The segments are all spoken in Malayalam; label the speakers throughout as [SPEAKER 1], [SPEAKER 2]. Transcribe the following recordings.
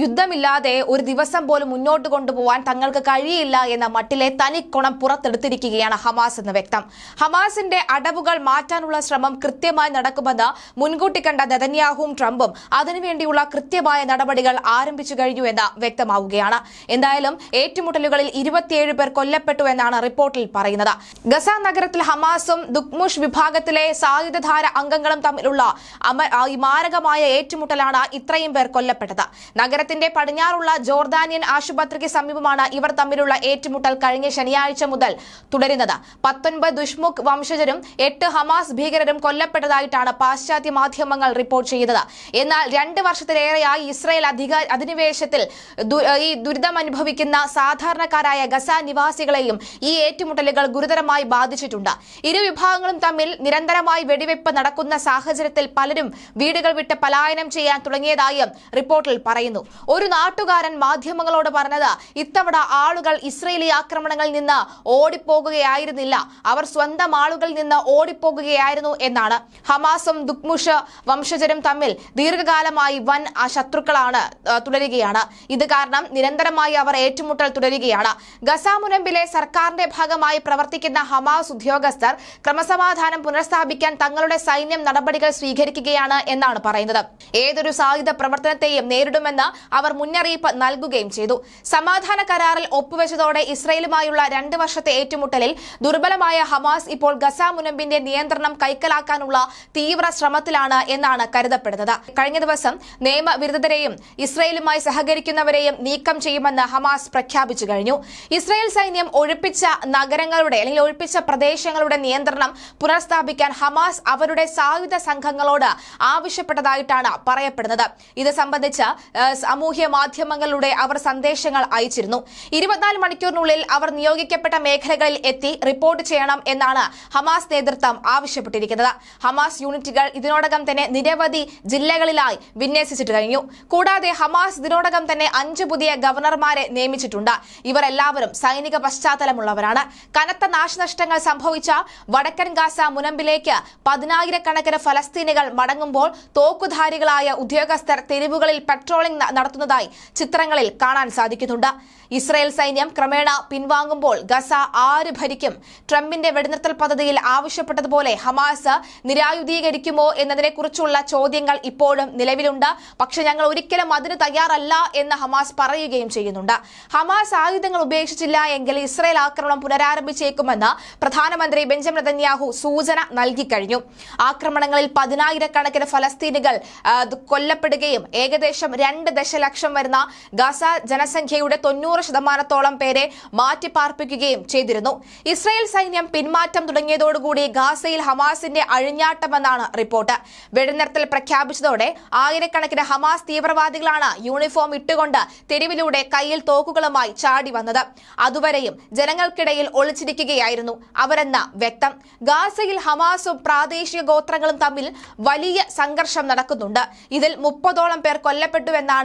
[SPEAKER 1] യുദ്ധമില്ലാതെ ഒരു ദിവസം പോലും മുന്നോട്ട് കൊണ്ടുപോകാൻ തങ്ങൾക്ക് കഴിയില്ല എന്ന മട്ടിലെ തനിക്കുണം പുറത്തെടുത്തിരിക്കുകയാണ് ഹമാസ് എന്ന് വ്യക്തം. ഹമാസിന്റെ അടവുകൾ മാറ്റാനുള്ള ശ്രമം കൃത്യമായി നടക്കുമെന്ന് മുൻകൂട്ടി കണ്ട നെതന്യാഹുവും ട്രംപും അതിനുവേണ്ടിയുള്ള കൃത്യമായ നടപടികൾ ആരംഭിച്ചു കഴിഞ്ഞു എന്ന് വ്യക്തമാവുകയാണ്. എന്തായാലും ഏറ്റുമുട്ടലുകളിൽ ഇരുപത്തിയേഴ് പേർ കൊല്ലപ്പെട്ടു എന്നാണ് റിപ്പോർട്ടിൽ പറയുന്നത്. ഗസ നഗരത്തിൽ ഹമാസും ദുക്മുഷ് വിഭാഗത്തിലെ സായുധധാര അംഗങ്ങളും തമ്മിലുള്ള മാരകമായ ഏറ്റുമുട്ടലാണ് ഇത്രയും പേർ കൊല്ലപ്പെട്ടത്. നഗരത്തിന്റെ പടിഞ്ഞാറുള്ള ജോർദാനിയൻ ആശുപത്രിക്ക് സമീപമാണ് ഇവർ തമ്മിലുള്ള ഏറ്റുമുട്ടൽ കഴിഞ്ഞ ശനിയാഴ്ച മുതൽ തുടരുന്നത്. പത്തൊൻപത് ദുഷ്മുഖ് വംശജരും എട്ട് ഹമാസ് ഭീകരരും കൊല്ലപ്പെട്ടതായിട്ടാണ് പാശ്ചാത്യ മാധ്യമങ്ങൾ റിപ്പോർട്ട് ചെയ്തത് എന്നാൽ രണ്ട് വർഷത്തിലേറെയായി ഇസ്രായേൽ അധിനിവേശത്തിൽ ഈ ദുരിതം അനുഭവിക്കുന്ന സാധാരണക്കാരായ ഗസ നിവാസികളെയും ഈ ഏറ്റുമുട്ടലുകൾ ഗുരുതരമായി ബാധിച്ചിട്ടുണ്ട്. ഇരു വിഭാഗങ്ങളും തമ്മിൽ നിരന്തരമായി വെടിവെപ്പ് നടക്കുന്ന സാഹചര്യത്തിൽ പലരും വീടുകൾ വിട്ട് പലായനം ചെയ്യാൻ തുടങ്ങിയതായും റിപ്പോർട്ടിൽ പറയുന്നു. ഒരു നാട്ടുകാരൻ മാധ്യമങ്ങളോട് പറഞ്ഞത് ഇത്തവണ ആളുകൾ ഇസ്രയേലി ആക്രമണങ്ങളിൽ നിന്ന് ഓടിപ്പോകുകയായിരുന്നില്ല. അവർ സ്വന്തം ആളുകളിൽ നിന്ന് ഓടിപ്പോകുകയായിരുന്നു എന്നാണ്. ഹമാസും ദുക്മുഷ് വംശജരും തമ്മിൽ ദീർഘകാലമായി വൻ ശത്രുക്കളാണ് തുടരുകയാണ്. ഇത് കാരണം നിരന്തരമായി അവർ ഏറ്റുമുട്ടൽ തുടരുകയാണ്. ഗസ മുനമ്പിലെ സർക്കാരിന്റെ ഭാഗമായി പ്രവർത്തിക്കുന്ന ഹമാസ് ഉദ്യോഗസ്ഥർ ക്രമസമാധാനം പുനഃസ്ഥാപിക്കാൻ തങ്ങളുടെ സൈന്യം നടപടികൾ സ്വീകരിക്കുകയാണ് എന്നാണ് പറയുന്നത്. ഏതൊരു സായുധ പ്രവർത്തനത്തെയും നേരിടുമെന്ന് അവർ മുന്നറിയിപ്പ് നൽകുകയും ചെയ്തു. സമാധാന കരാറിൽ ഒപ്പുവെച്ചതോടെ ഇസ്രയേലുമായുള്ള രണ്ട് വർഷത്തെ ഏറ്റുമുട്ടലിൽ ദുർബലമായ ഹമാസ് ഇപ്പോൾ ഗസ മുനമ്പിന്റെ നിയന്ത്രണം കൈക്കലാക്കാനുള്ള തീവ്ര ശ്രമത്തിലാണ് എന്നാണ് കരുതപ്പെടുന്നത്. കഴിഞ്ഞ ദിവസം നിയമവിരുദ്ധരെയും ഇസ്രയേലുമായി സഹകരിക്കുന്നവരെയും നീക്കം ചെയ്യുമെന്ന് ഹമാസ് പ്രഖ്യാപിച്ചു കഴിഞ്ഞു. ഇസ്രയേൽ സൈന്യം ഒഴിപ്പിച്ച നഗരങ്ങളുടെ അല്ലെങ്കിൽ ഒഴിപ്പിച്ച പ്രദേശങ്ങളുടെ നിയന്ത്രണം പുനഃസ്ഥാപിക്കാൻ ഹമാസ് അവരുടെ സായുധ സംഘങ്ങളോട് ആവശ്യപ്പെട്ടതായിട്ടാണ് പറയപ്പെടുന്നത്. ഇത് സംബന്ധിച്ച് സാമൂഹ്യ മാധ്യമങ്ങളിലൂടെ അവർ സന്ദേശങ്ങൾ അയച്ചിരുന്നു. ഇരുപത്തിനാല് മണിക്കൂറിനുള്ളിൽ അവർ നിയോഗിക്കപ്പെട്ട മേഖലകളിൽ എത്തി റിപ്പോർട്ട് ചെയ്യണം എന്നാണ് ഹമാസ് നേതൃത്വം ആവശ്യപ്പെട്ടിരിക്കുന്നത്. ഹമാസ് യൂണിറ്റുകൾ ഇതിനോടകം തന്നെ നിരവധി ജില്ലകളിലായി വിന്യസിച്ചിട്ട് കഴിഞ്ഞു. കൂടാതെ ഹമാസ് ഇതിനോടകം തന്നെ അഞ്ച് പുതിയ ഗവർണർമാരെ നിയമിച്ചിട്ടുണ്ട്. ഇവർ എല്ലാവരും സൈനിക പശ്ചാത്തലമുള്ളവരാണ്. കനത്ത നാശനഷ്ടങ്ങൾ സംഭവിച്ച വടക്കൻ ഗാസ മുനമ്പിലേക്ക് പതിനായിരക്കണക്കിന് ഫലസ്തീനികൾ മടങ്ങുമ്പോൾ തോക്കുധാരികളായ ഉദ്യോഗസ്ഥർ തെരുവുകളിൽ പട്രോളിംഗ് നടത്തുന്നതായി ചിത്രങ്ങളിൽ കാണാൻ സാധിക്കുന്നുണ്ട്. ഇസ്രയേൽ സൈന്യം ക്രമേണ പിൻവാങ്ങുമ്പോൾ ഗസ ആര് ഭരിക്കും? ട്രംപിന്റെ വെടിനിർത്തൽ പദ്ധതിയിൽ ആവശ്യപ്പെട്ടതുപോലെ ഹമാസ് നിരായുധീകരിക്കുമോ എന്നതിനെക്കുറിച്ചുള്ള ചോദ്യങ്ങൾ ഇപ്പോഴും നിലവിലുണ്ട്. പക്ഷെ ഞങ്ങൾ ഒരിക്കലും അതിന് തയ്യാറല്ല എന്ന് ഹമാസ് പറയുകയും ചെയ്യുന്നുണ്ട്. ഹമാസ് ആയുധങ്ങൾ ഉപേക്ഷിച്ചില്ല എങ്കിൽ ഇസ്രയേൽ ആക്രമണം പുനരാരംഭിച്ചേക്കുമെന്ന് പ്രധാനമന്ത്രി ബെഞ്ചമിൻ നെതന്യാഹു സൂചന നൽകിക്കഴിഞ്ഞു ആക്രമണങ്ങളിൽ പതിനായിരക്കണക്കിന് ഫലസ്തീനുകൾ കൊല്ലപ്പെടുകയും ഏകദേശം രണ്ട് ദശലക്ഷം വരുന്ന ഗാസ ജനസംഖ്യയുടെ തൊണ്ണൂറ് ശതമാനത്തോളം പേരെ മാറ്റിപ്പാർപ്പിക്കുകയും ചെയ്തിരുന്നു. ഇസ്രായേൽ സൈന്യം പിന്മാറ്റം തുടങ്ങിയതോടുകൂടി ഗാസയിൽ ഹമാസിന്റെ അഴിഞ്ഞാട്ടമെന്നാണ് റിപ്പോർട്ട്. വെടിനിർത്തൽ പ്രഖ്യാപിച്ചതോടെ ആയിരക്കണക്കിന് ഹമാസ് തീവ്രവാദികളാണ് യൂണിഫോം ഇട്ടുകൊണ്ട് തെരുവിലൂടെ കയ്യിൽ തോക്കുകളുമായി ചാടി വന്നത്. അതുവരെയും ജനങ്ങൾക്കിടയിൽ ഒളിച്ചിരിക്കുകയായിരുന്നു അവരെന്ന വ്യക്തം. ഗാസയിൽ ഹമാസും പ്രാദേശിക ഗോത്രങ്ങളും തമ്മിൽ വലിയ സംഘർഷം നടക്കുന്നുണ്ട്. ഇതിൽ മുപ്പതോളം പേർ കൊല്ലപ്പെട്ടുവെന്നാണ്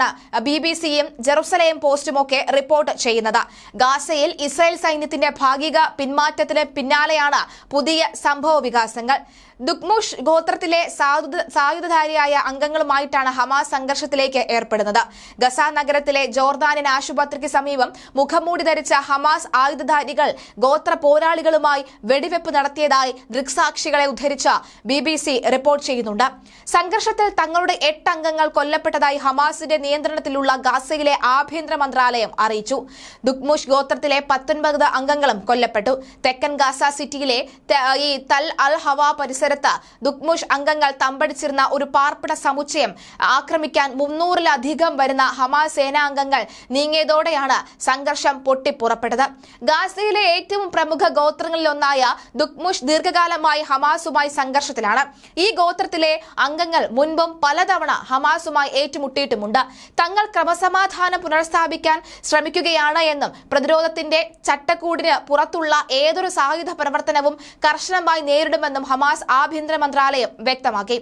[SPEAKER 1] ബി ബി സിയും ജെറുസലേം പോസ്റ്റുമൊക്കെ റിപ്പോർട്ട് ചെയ്യുന്നത്. ഗാസയിൽ ഇസ്രായേൽ സൈന്യത്തിന്റെ ഭാഗിക പിന്മാറ്റത്തിന് പിന്നാലെയാണ് പുതിയ സംഭവ വികാസങ്ങൾ. ദുക്മുഷ് ഗോത്രത്തിലെ സായുധ സായുധധാരിയായ അംഗങ്ങളുമായിട്ടാണ് ഹമാസ് സംഘർഷത്തിലേക്ക് ഏർപ്പെടുന്നത്. ഗസ നഗരത്തിലെ ജോർദാനിൻ ആശുപത്രിക്ക് സമീപം മുഖംമൂടി ധരിച്ച ഹമാസ് ആയുധധാരികൾ ഗോത്ര പോരാളികളുമായി വെടിവെപ്പ് നടത്തിയതായി ദൃക്സാക്ഷികളെ ഉദ്ധരിച്ച ബി റിപ്പോർട്ട് ചെയ്യുന്നുണ്ട്. സംഘർഷത്തിൽ തങ്ങളുടെ എട്ട് അംഗങ്ങൾ കൊല്ലപ്പെട്ടതായി ഹമാസിന്റെ നിയന്ത്രണത്തിലുള്ള ഗാസയിലെ ആഭ്യന്തര മന്ത്രാലയം അറിയിച്ചു. ദുക്മുഷ് ഗോത്രത്തിലെ പത്തൊൻപത് അംഗങ്ങളും കൊല്ലപ്പെട്ടു. തെക്കൻ ഗാസ സിറ്റിയിലെ ഈ തൽ അൽ ഹവാ ഹവ പരിസരത്ത് ദുക്മുഷ് അംഗങ്ങൾ തമ്പടിച്ചിരുന്ന ഒരു പാർപ്പിട സമുച്ചയം ആക്രമിക്കാൻ മുന്നൂറിലധികം വരുന്ന ഹമാസ് സേനാംഗങ്ങൾ നീങ്ങിയതോടെയാണ് സംഘർഷം പൊട്ടിപ്പുറപ്പെട്ടത്. ഗാസയിലെ ഏറ്റവും പ്രമുഖ ഗോത്രങ്ങളിലൊന്നായ ദുക്മുഷ് ദീർഘകാലമായി ഹമാസുമായി സംഘർഷത്തിലാണ്. ഈ ഗോത്രത്തിലെ അംഗങ്ങൾ മുൻപും പലതവണ ഹമാസുമായി ഏറ്റുമുട്ടിയിട്ടുമുണ്ട്. തങ്ങൾ ക്രമസമാധാനം പുനഃസ്ഥാപിക്കാൻ ശ്രമിക്കുകയാണ് എന്നും പ്രതിരോധത്തിന്റെ ചട്ടക്കൂടിന് പുറത്തുള്ള ഏതൊരു സായുധ പ്രവർത്തനവും കർശനമായി നേരിടുമെന്നും ഹമാസ് ആഭ്യന്തര മന്ത്രാലയം വ്യക്തമാക്കി.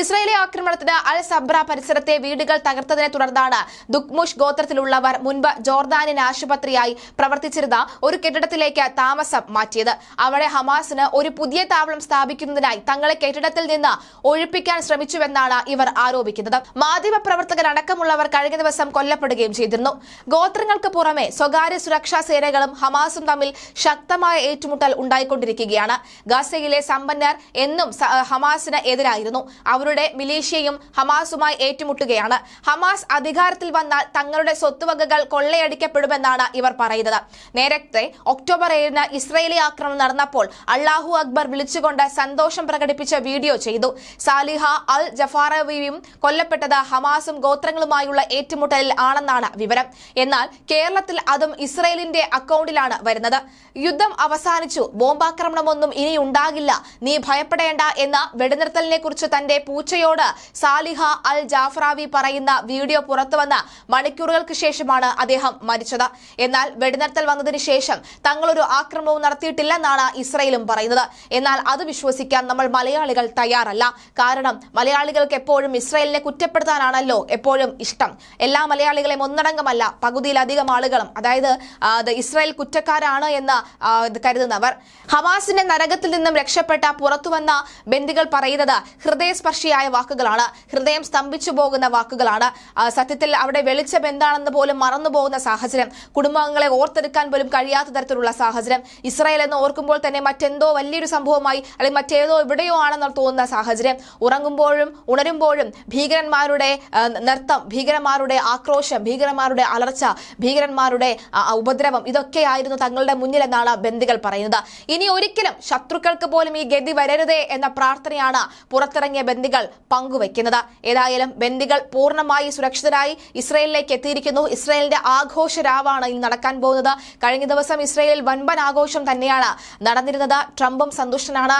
[SPEAKER 1] ഇസ്രയേലി ആക്രമണത്തിന് അൽ സബ്ര പരിസരത്തെ വീടുകൾ തകർത്തതിനെ തുടർന്നാണ് ദുക്മുഷ് ഗോത്രത്തിലുള്ളവർ മുൻപ് ജോർദാനിന് ആശുപത്രിയായി പ്രവർത്തിച്ചിരുന്ന ഒരു കെട്ടിടത്തിലേക്ക് താമസം മാറ്റിയത്. അവിടെ ഹമാസിന് ഒരു പുതിയ താവളം സ്ഥാപിക്കുന്നതിനായി തങ്ങളെ കെട്ടിടത്തിൽ നിന്ന് ഒഴിപ്പിക്കാൻ ശ്രമിച്ചുവെന്നാണ് ഇവർ ആരോപിക്കുന്നത്. മാധ്യമപ്രവർത്തകരടക്കമുള്ളവർ കഴിഞ്ഞ ദിവസം കൊല്ലപ്പെടുകയും ചെയ്തിരുന്നു. ഗോത്രങ്ങൾക്ക് പുറമെ സ്വകാര്യ സുരക്ഷാ സേനകളും ഹമാസും തമ്മിൽ ശക്തമായ ഏറ്റുമുട്ടൽ ഉണ്ടായിക്കൊണ്ടിരിക്കുകയാണ്. ഗസയിലെ സമ്പന്നർ എന്നും സ- ഹമാസിന് എതിരായിരുന്നു. അവരുടെ മിലീഷ്യയും ഹമാസുമായി ഏറ്റുമുട്ടുകയാണ്. ഹമാസ് അധികാരത്തിൽ വന്നാൽ തങ്ങളുടെ സ്വത്തുവകകൾ കൊള്ളയടിക്കപ്പെടുമെന്നാണ് ഇവർ പറയുന്നത്. നേരത്തെ ഒക്ടോബർ ഏഴിന് ഇസ്രയേലി ആക്രമണം നടന്നപ്പോൾ അള്ളാഹു അക്ബർ വിളിച്ചുകൊണ്ട് സന്തോഷം പ്രകടിപ്പിച്ച വീഡിയോ ചെയ്തു. സാലിഹ അൽ ജഫാറവിയും കൊല്ലപ്പെട്ടത് ഹമാസും ഗോത്രങ്ങളുമായുള്ള ഏറ്റുമുട്ടലിൽ ആണെന്നാണ് വിവരം. എന്നാൽ കേരളത്തിൽ അതും ഇസ്രയേലിന്റെ അക്കൗണ്ടിലാണ് വരുന്നത്. യുദ്ധം അവസാനിച്ചു. ബോംബാക്രമണമൊന്നും ഇനി ഉണ്ടാകില്ല നീ ഭയപ്പെടേണ്ട എന്ന വെടിനിർത്തലിനെ കുറിച്ച് തന്റെ പൂച്ചയോട് സാലിഹ അൽ ജാഫ്രാവി പറയുന്ന വീഡിയോ പുറത്തുവന്ന മണിക്കൂറുകൾക്ക് ശേഷമാണ് അദ്ദേഹം മരിച്ചത്. എന്നാൽ വെടിനിർത്തൽ വന്നതിന് ശേഷം തങ്ങളൊരു ആക്രമണവും നടത്തിയിട്ടില്ലെന്നാണ് ഇസ്രയേലും പറയുന്നത്. എന്നാൽ അത് വിശ്വസിക്കാൻ നമ്മൾ മലയാളികൾ തയ്യാറല്ല. കാരണം മലയാളികൾക്ക് എപ്പോഴും ഇസ്രയേലിനെ കുറ്റപ്പെടുത്താനാണല്ലോ എപ്പോഴും ഇഷ്ടം. എല്ലാ മലയാളികളെയും ഒന്നടങ്കമല്ല പകുതിയിലധികം ആളുകളും അതായത് ഇസ്രായേൽ കുറ്റക്കാരാണ് എന്ന് കരുതുന്നവർ. ഹമാസിന്റെ നരകത്തിൽ നിന്നും രക്ഷപ്പെട്ട പുറത്തുവന്ന ബന്ദികൾ പറയുന്നത് ഹൃദയസ്പർശിയായ വാക്കുകളാണ്. ഹൃദയം സ്തംഭിച്ചു പോകുന്ന വാക്കുകളാണ്. സത്യത്തിൽ അവിടെ വെളിച്ചം എന്താണെന്ന് പോലും മറന്നു പോകുന്ന സാഹചര്യം കുടുംബാംഗങ്ങളെ ഓർത്തെടുക്കാൻ പോലും കഴിയാത്ത തരത്തിലുള്ള സാഹചര്യം ഇസ്രായേൽ എന്ന് ഓർക്കുമ്പോൾ തന്നെ മറ്റെന്തോ വലിയൊരു സംഭവമായി അല്ലെങ്കിൽ മറ്റേതോ എവിടെയോ ആണെന്ന് തോന്നുന്ന സാഹചര്യം ഉറങ്ങുമ്പോഴും ഉണരുമ്പോഴും ഭീകരന്മാരുടെ നൃത്തം ഭീകരന്മാരുടെ ആക്രോശം ഭീകരന്മാരുടെ അലർച്ച ഭീകരന്മാരുടെ ഉപദ്രവം ഇതൊക്കെയായിരുന്നു തങ്ങളുടെ മുന്നിലെന്നാണ് ബന്ദികൾ പറയുന്നത്. ഇനി ഒരിക്കലും ശത്രുക്കൾക്ക് പോലും ഈ ഗതി വരരുതേ എന്ന പ്രാർത്ഥനയാണ് പുറത്തിറങ്ങിയ ബന്ദികൾ പങ്കുവയ്ക്കുന്നത്. ഏതായാലും ബന്ദികൾ പൂർണമായി സുരക്ഷിതരായി ഇസ്രയേലിലേക്ക് എത്തിയിരിക്കുന്നു. ഇസ്രയേലിന്റെ ആഘോഷരാവാണ് ഇന്ന് നടക്കാൻ പോകുന്നത്. കഴിഞ്ഞ ദിവസം ഇസ്രയേലിൽ വൻപൻ ആഘോഷം തന്നെയാണ് നടന്നിരുന്നത്. ട്രംപും സന്തുഷ്ടനാണ്.